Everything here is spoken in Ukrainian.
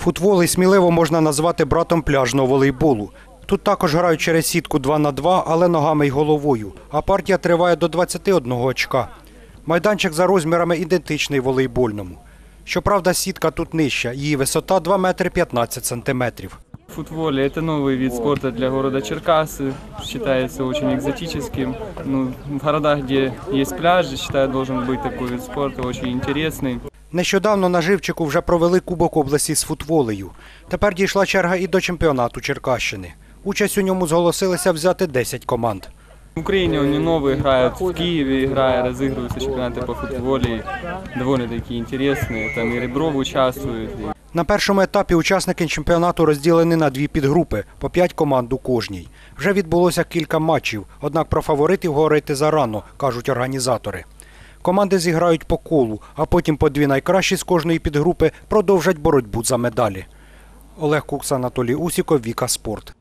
Футвол і сміливо можна назвати братом пляжного волейболу. Тут також грають через сітку 2 на 2, але ногами й головою. А партія триває до 21 очка. Майданчик за розмірами ідентичний волейбольному. Щоправда, сітка тут нижча, її висота 2 метри 15 сантиметрів. В футболе это новый вид спорта для города Черкасы, считается очень экзотическим. Ну, в городах, где есть пляжи, считаю, должен быть такой вид спорта, очень интересный. Нещодавно на Живчику вже провели Кубок області з футволею. Тепер дійшла черга і до чемпіонату Черкащини. Участь у ньому зголосилися взяти 10 команд. В Украине он не новый, играют в Киеве, играя, разыгрываются чемпионаты по футболе, довольно-таки интересные. Там и Ребров участвует, и На першому етапі учасники чемпіонату розділені на дві підгрупи по 5 команд у кожній. Вже відбулося кілька матчів, однак про фаворитів говорити зарано, кажуть організатори. Команди зіграють по колу, а потім по дві найкращі з кожної підгрупи продовжать боротьбу за медалі. Олег Кукс, Анатолій Усіков, Віка Спорт.